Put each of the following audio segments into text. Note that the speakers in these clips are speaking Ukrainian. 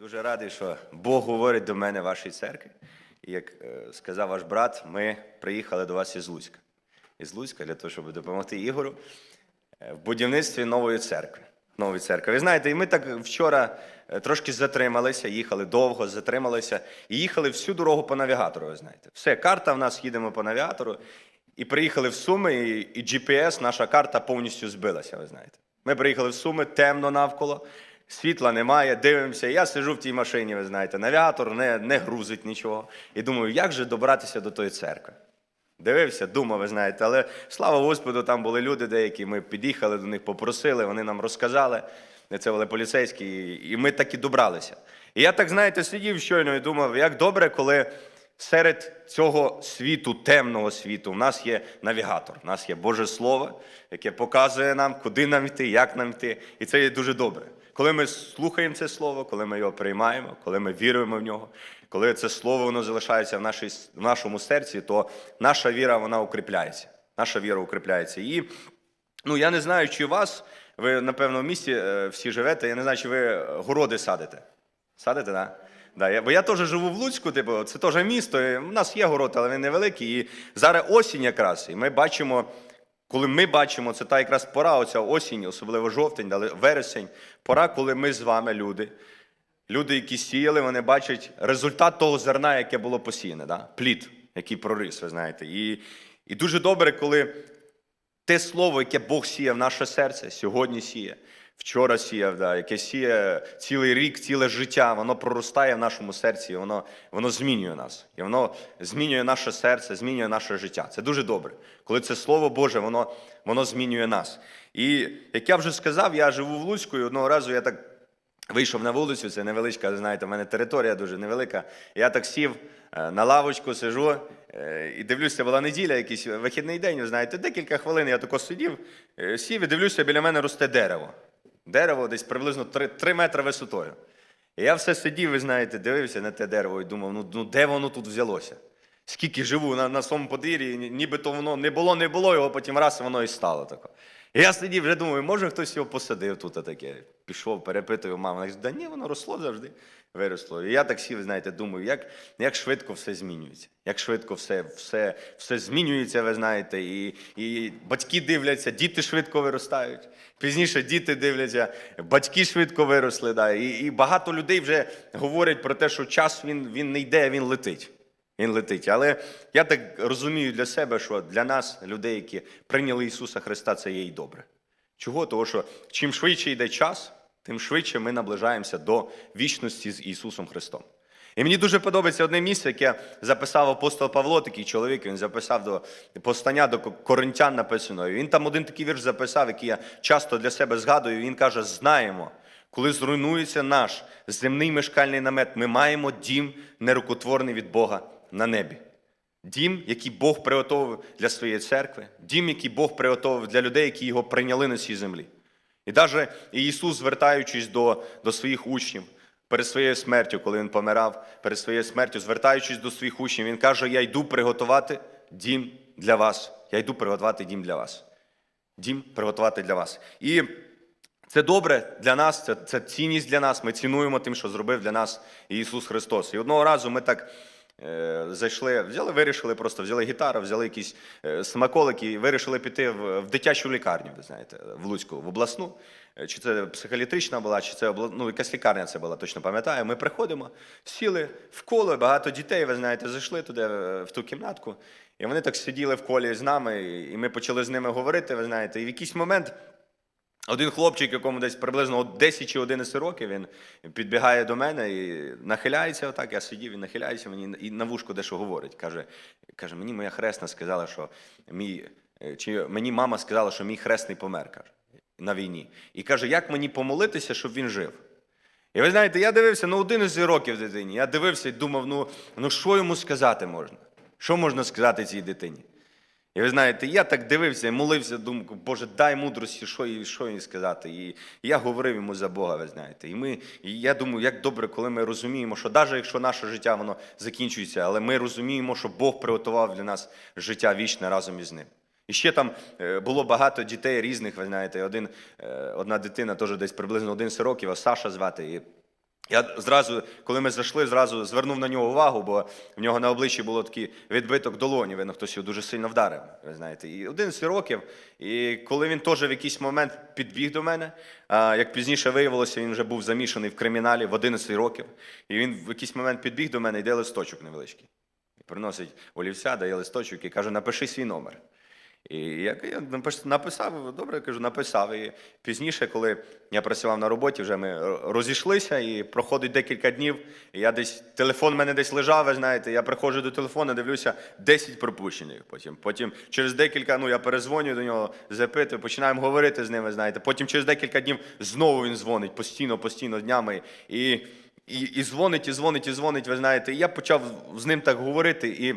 Дуже радий, що Бог говорить до мене вашій церкві. І як е, сказав ваш брат, ми приїхали до вас із Луцька. Із Луцька для того, щоб допомогти Ігору е, в будівництві нової церкви. Нової церкви. Ви знаєте, і ми так вчора е, трошки затрималися, їхали довго, затрималися і їхали всю дорогу по навігатору. Ви знаєте, все, карта в нас їдемо по навігатору. І приїхали в Суми, і GPS, наша карта повністю збилася. Ви знаєте. Ми приїхали в Суми, темно навколо, світла немає, дивимося. Я сиджу в тій машині, ви знаєте, навігатор не, не грузить нічого. І думаю, як же добратися до тої церкви? Дивився, думав, ви знаєте, але слава Господу, там були люди деякі. Ми під'їхали до них, попросили, вони нам розказали. Це були поліцейські, і- і ми так і добралися. І я так, знаєте, сидів щойно і думав, як добре, коли серед цього світу, темного світу, в нас є навігатор, в нас є Боже Слово, яке показує нам, куди нам йти, як нам йти. І це є дуже добре. Коли ми слухаємо це слово, коли ми його приймаємо, коли ми віруємо в нього, коли це слово воно залишається в, нашій, в нашому серці, то наша віра вона укріпляється. Наша віра укріпляється. І ну, я не знаю, чи у вас, ви, напевно, в місті е, всі живете, я не знаю, чи ви городи садите. Садите? Да? Да, бо я теж живу в Луцьку, типу, це теж місто. в нас є город, але він невеликий. І зараз осінь якраз, і ми бачимо, коли ми бачимо, це та якраз пора, оця осінь, особливо жовтень, але вересень, пора, коли ми з вами, люди, люди, які сіяли, вони бачать результат того зерна, яке було посіяне, да? плід, який прорис, ви знаєте. І, і дуже добре, коли те слово, яке Бог сіє в наше серце, сьогодні сіє, вчора сіяв, да, яке сіє цілий рік, ціле життя, воно проростає в нашому серці, і воно, воно змінює нас. І воно змінює наше серце, змінює наше життя. Це дуже добре. Коли це Слово Боже, воно, воно змінює нас. І як я вже сказав, я живу в Луцьку, і одного разу я так Вийшов на вулицю, це невеличка, знаєте, в мене територія дуже невелика. Я так сів е, на лавочку, сижу е, і дивлюся, була неділя, якийсь вихідний день, ви знаєте, декілька хвилин я тако сидів, е, сів і дивлюся, біля мене росте дерево. Дерево десь приблизно 3, 3 метри висотою. І я все сидів, ви знаєте, дивився на те дерево і думав, ну, ну де воно тут взялося? Скільки живу на, на своєму подвір'ї, нібито воно не було, не було, його потім раз воно і стало тако. Я сидів, вже думаю, може хтось його посадив тут таке. Пішов, перепитую маму. Вона каже, да ні, воно росло завжди, виросло. І я так сів, знаєте, думаю, як, як швидко все змінюється. Як швидко все, все, все змінюється, ви знаєте, і, і батьки дивляться, діти швидко виростають. Пізніше діти дивляться, батьки швидко виросли. Да, і, і багато людей вже говорять про те, що час він, він не йде, він летить. Він летить. Але я так розумію для себе, що для нас, людей, які прийняли Ісуса Христа, це є і добре. Чого? Тому що чим швидше йде час, тим швидше ми наближаємося до вічності з Ісусом Христом. І мені дуже подобається одне місце, яке записав апостол Павло, такий чоловік, він записав до постання до Коринтян написано. І він там один такий вірш записав, який я часто для себе згадую. Він каже: знаємо, коли зруйнується наш земний мешкальний намет, ми маємо дім нерукотворний від Бога на небі. Дім, який Бог приготовив для своєї церкви, дім, який Бог приготовив для людей, які його прийняли на цій землі. І навіть Ісус, звертаючись до, до своїх учнів перед своєю смертю, коли Він помирав, перед своєю смертю, звертаючись до своїх учнів, Він каже: Я йду приготувати дім для вас. Я йду приготувати дім для вас. Дім приготувати для вас. І це добре для нас, це, це цінність для нас. Ми цінуємо тим, що зробив для нас Ісус Христос. І одного разу ми так зайшли, взяли, вирішили просто, взяли гітару, взяли якісь е, смаколики і вирішили піти в, в дитячу лікарню, ви знаєте, в Луцьку, в обласну. Е, Чи це психолітрична була, чи це ну, якась лікарня це була, точно пам'ятаю. Ми приходимо, сіли в коло, багато дітей, ви знаєте, зайшли туди е, в ту кімнатку. І вони так сиділи в колі з нами, і ми почали з ними говорити, ви знаєте, і в якийсь момент. Один хлопчик, якому десь приблизно от 10 чи 11 років, він підбігає до мене і нахиляється отак. Я сидів, він нахиляється мені і на вушко дещо говорить. Каже, каже, мені моя хресна сказала, що мій, е, чи мені мама сказала, що мій хресний помер, каже, на війні. І каже, як мені помолитися, щоб він жив? І ви знаєте, я дивився ну 11 років дитині. Я дивився і думав, ну, ну що йому сказати можна? Що можна сказати цій дитині? І ви знаєте, я так дивився молився, думав, Боже, дай мудрості, що їй, що їй сказати. І я говорив йому за Бога, ви знаєте. І, ми, і я думаю, як добре, коли ми розуміємо, що навіть якщо наше життя воно закінчується, але ми розуміємо, що Бог приготував для нас життя вічне разом із ним. І ще там е, було багато дітей різних, ви знаєте, один, е, одна дитина теж десь приблизно 11 років, а Саша звати. Я зразу, коли ми зайшли, зразу звернув на нього увагу, бо в нього на обличчі було такий відбиток долоні. Видно, хтось його дуже сильно вдарив. Ви знаєте, і 11 років. І коли він теж в якийсь момент підбіг до мене, як пізніше виявилося, він вже був замішаний в криміналі в 11 років. І він в якийсь момент підбіг до мене і дає листочок невеличкий. І приносить олівця, дає листочок і каже: напиши свій номер. І я, я напис- написав, добре, я кажу, написав. І пізніше, коли я працював на роботі, вже ми розійшлися, і проходить декілька днів. І я десь телефон в мене десь лежав, ви знаєте, я приходжу до телефону, дивлюся 10 пропущених. Потім, потім через декілька, ну я перезвоню до нього, запитую, починаємо говорити з ними, знаєте. Потім через декілька днів знову він дзвонить постійно, постійно днями. І, і, і дзвонить, і дзвонить, і дзвонить, ви знаєте. І я почав з ним так говорити. І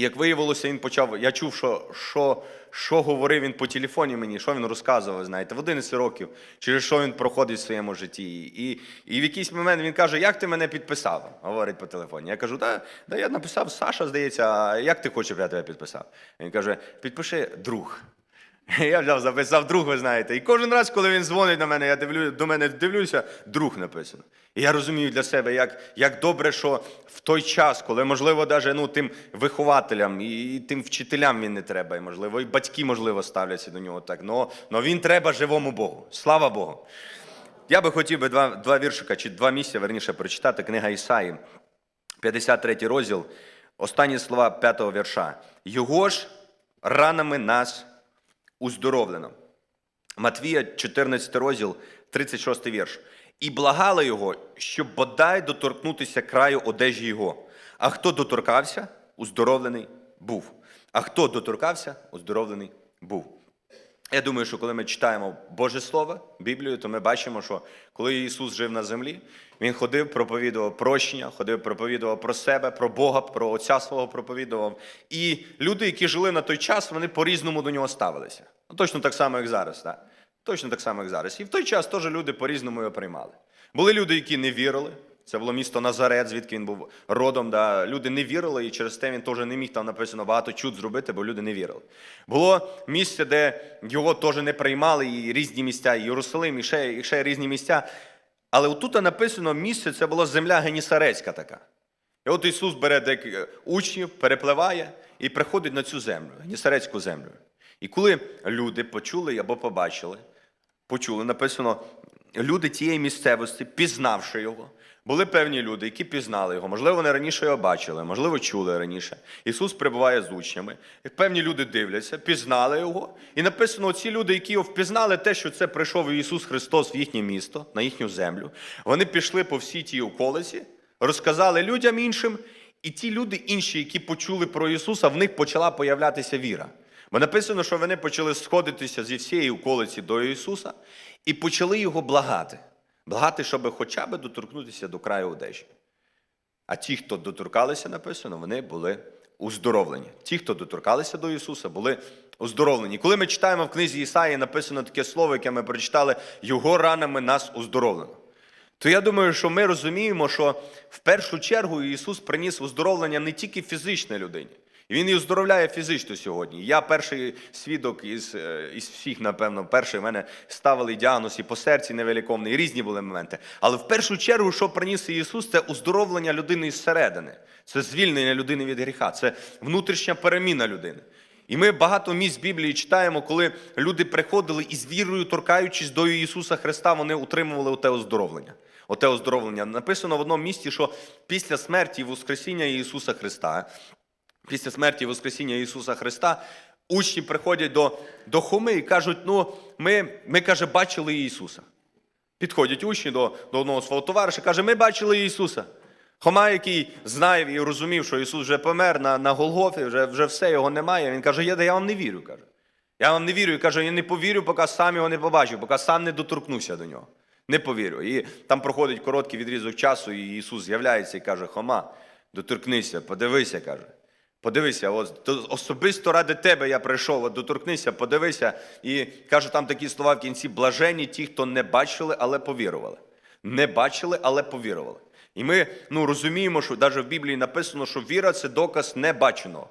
як виявилося, він почав. Я чув, що, що, що говорив він по телефоні мені, що він розказував, знаєте, в 11 років, через що він проходить в своєму житті. І, і в якийсь момент він каже: Як ти мене підписав? Говорить по телефоні. Я кажу, да, да я написав Саша, здається, а як ти хочеш, щоб я тебе підписав? Він каже: підпиши друг. Я взяв, записав друг, ви знаєте. І кожен раз, коли він дзвонить на мене, я дивлю, до мене дивлюся, друг написано. І я розумію для себе, як, як добре, що в той час, коли, можливо, даже, ну, тим вихователям і, і тим вчителям він не треба, і, можливо, і батьки, можливо, ставляться до нього так. Но, но він треба живому Богу. Слава Богу. Я би хотів би два, два віршика чи два місця, верніше, прочитати. Книга Ісаї, 53 розділ, останні слова 5 вірша. Його ж ранами нас уздоровлено. Матвія, 14 розділ, 36 вірш. І благала його, щоб бодай доторкнутися краю одежі його. А хто доторкався, уздоровлений був. А хто доторкався, уздоровлений був. Я думаю, що коли ми читаємо Боже Слово, Біблію, то ми бачимо, що коли Ісус жив на землі, Він ходив, проповідував прощення, ходив, проповідував про себе, про Бога, про Отця свого проповідував. І люди, які жили на той час, вони по-різному до нього ставилися. Ну, точно так само, як зараз. Так? Точно так само, як зараз. І в той час теж люди по-різному його приймали. Були люди, які не вірили. Це було місто Назарет, звідки він був родом. Да. Люди не вірили, і через те він теж не міг там написано багато чуд зробити, бо люди не вірили. Було місце, де його теж не приймали, і різні місця, і Єрусалим, і ще, і ще різні місця. Але отут написано місце, це була земля Генісарецька така. І от Ісус бере декілька учнів, перепливає і приходить на цю землю, Генісарецьку землю. І коли люди почули або побачили, почули, написано, люди тієї місцевості, пізнавши його, були певні люди, які пізнали його. Можливо, вони раніше його бачили, можливо, чули раніше. Ісус перебуває з учнями. І певні люди дивляться, пізнали його. І написано, ці люди, які його впізнали, те, що це прийшов Ісус Христос в їхнє місто, на їхню землю. Вони пішли по всій тій околиці, розказали людям іншим. І ті люди інші, які почули про Ісуса, в них почала появлятися віра. Бо написано, що вони почали сходитися зі всієї околиці до Ісуса і почали його благати. Благати, щоб хоча б доторкнутися до краю одежі. А ті, хто доторкалися, написано, вони були уздоровлені. Ті, хто доторкалися до Ісуса, були уздоровлені. Коли ми читаємо в книзі Ісаї, написано таке слово, яке ми прочитали, Його ранами нас уздоровлено. То я думаю, що ми розуміємо, що в першу чергу Ісус приніс уздоровлення не тільки фізичній людині. Він і оздоровляє фізично сьогодні. Я перший свідок із, е, із всіх, напевно, перший в мене ставили діагноз і по серці невеликовний, і різні були моменти. Але в першу чергу, що приніс Ісус, це оздоровлення людини зсередини. Це звільнення людини від гріха, це внутрішня переміна людини. І ми багато місць Біблії читаємо, коли люди приходили і з вірою, торкаючись до Ісуса Христа, вони отримували оте оздоровлення. Оте оздоровлення. Написано в одному місці, що після смерті і Воскресіння Ісуса Христа, після смерті і Воскресіння Ісуса Христа, учні приходять до, до Хоми і кажуть: ну, ми, ми каже, бачили Ісуса. Підходять учні до, до одного свого товариша, каже, ми бачили Ісуса. Хома, який знає і розумів, що Ісус вже помер на, на Голгофі, вже, вже все його немає. Він каже, я, я вам не вірю. каже. Я вам не вірю. І каже, я не повірю, поки сам його не побачив, поки сам не доторкнуся до нього. Не повірю. І там проходить короткий відрізок часу, і Ісус з'являється і каже: Хома, доторкнися, подивися, каже. Подивися, от особисто ради тебе я прийшов, от доторкнися, подивися. І каже там такі слова в кінці: блажені ті, хто не бачили, але повірували. Не бачили, але повірували. І ми ну, розуміємо, що навіть в Біблії написано, що віра це доказ небаченого.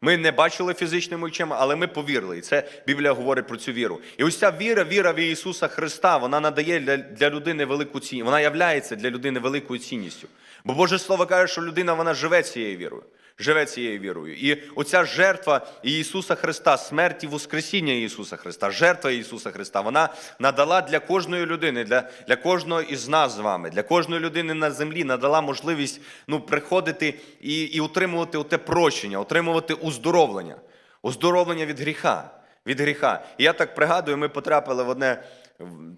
Ми не бачили фізичними очима, але ми повірили. І це Біблія говорить про цю віру. І ось ця віра, віра в Ісуса Христа, вона надає для, для людини велику цінність. Вона являється для людини великою цінністю. Бо Боже Слово каже, що людина вона живе цією вірою. Живе цією вірою. І оця жертва Ісуса Христа, смерть і Воскресіння Ісуса Христа, жертва Ісуса Христа, вона надала для кожної людини, для, для кожного із нас з вами, для кожної людини на землі надала можливість ну, приходити і, і отримувати оте прощення, отримувати уздоровлення, уздоровлення від гріха. Від гріха. І я так пригадую, ми потрапили в одне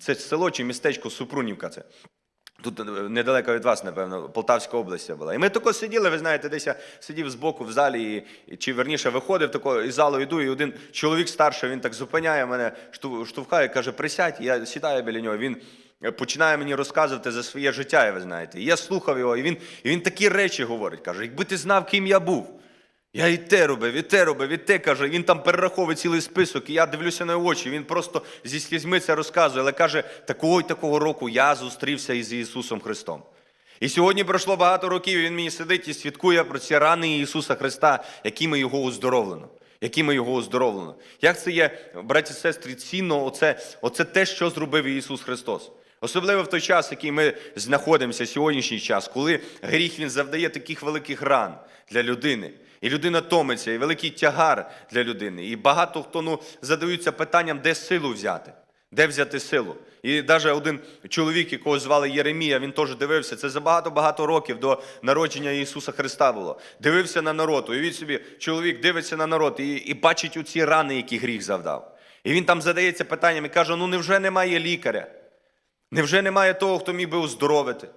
це село чи містечко Супрунівка. Це. Тут е, недалеко від вас, напевно, Полтавська область була. І ми тако сиділи, ви знаєте, десь я сидів збоку в залі, і, чи верніше виходив тако, із залу йду, і один чоловік старший, він так зупиняє мене, штовхає, каже, присядь, я сідаю біля нього. Він е, починає мені розказувати за своє життя, ви знаєте. І я слухав його, і він, і він такі речі говорить. Каже, якби ти знав, ким я був. Я і те робив, і те робив, і те каже. Він там перераховує цілий список, і я дивлюся на очі. Він просто зі слізьми це розказує, але каже, такого й такого року я зустрівся із Ісусом Христом. І сьогодні пройшло багато років, і він мені сидить і свідкує про ці рани Ісуса Христа, якими його оздоровлено. Якими його оздоровлено. Як це є, браті і сестри, цінно, оце, оце те, що зробив Ісус Христос. Особливо в той час, в який ми знаходимося сьогоднішній час, коли гріх він завдає таких великих ран для людини. І людина томиться, і великий тягар для людини. І багато хто ну, задаються питанням, де силу взяти. Де взяти силу? І навіть один чоловік, якого звали Єремія, він теж дивився. Це за багато-багато років до народження Ісуса Христа було. Дивився на народ. Уявіть собі, чоловік дивиться на народ і, і бачить оці рани, які гріх завдав. І він там задається питанням і каже: ну невже немає лікаря? Невже немає того, хто міг би оздоровити?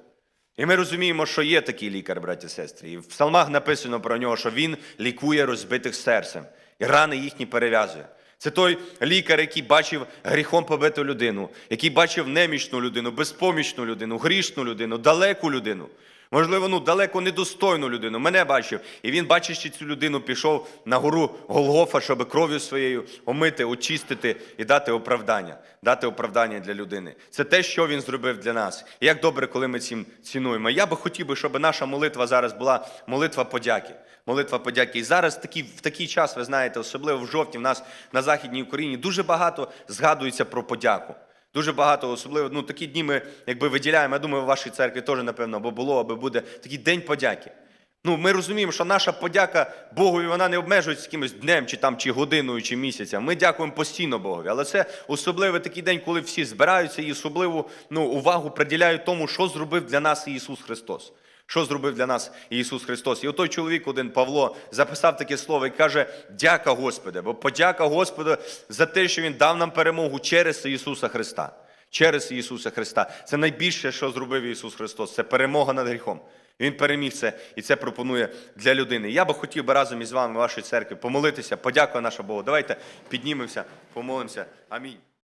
І ми розуміємо, що є такий лікар, браті і сестри. І в псалмах написано про нього, що він лікує розбитих серцем і рани їхні перев'язує. Це той лікар, який бачив гріхом побиту людину, який бачив немічну людину, безпомічну людину, грішну людину, далеку людину. Можливо, ну далеко недостойну людину. Мене бачив. І він, бачачи цю людину, пішов на гору Голгофа, щоб кров'ю своєю омити, очистити і дати оправдання, дати оправдання для людини. Це те, що він зробив для нас. І як добре, коли ми цим цінуємо. Я би хотів би, щоб наша молитва зараз була молитва подяки. Молитва подяки. І зараз такий, в такий час, ви знаєте, особливо в жовтні, в нас на Західній Україні дуже багато згадується про подяку. Дуже багато, особливо ну, такі дні ми якби виділяємо. Я думаю, в вашій церкві теж, напевно, або було, або буде такий день подяки. Ну, ми розуміємо, що наша подяка Богові вона не обмежується якимось днем, чи там, чи годиною, чи місяцем. Ми дякуємо постійно Богові. Але це особливий такий день, коли всі збираються і особливу ну, увагу приділяють тому, що зробив для нас Ісус Христос. Що зробив для нас Ісус Христос? І отой чоловік, один Павло, записав таке слово і каже: Дяка Господи, бо подяка Господу за те, що Він дав нам перемогу через Ісуса Христа. Через Ісуса Христа. Це найбільше, що зробив Ісус Христос. Це перемога над гріхом. Він переміг це і це пропонує для людини. Я би хотів би разом із вами, вашої церкви, помолитися. подякувати наша Богу. Давайте піднімемося, помолимося. Амінь.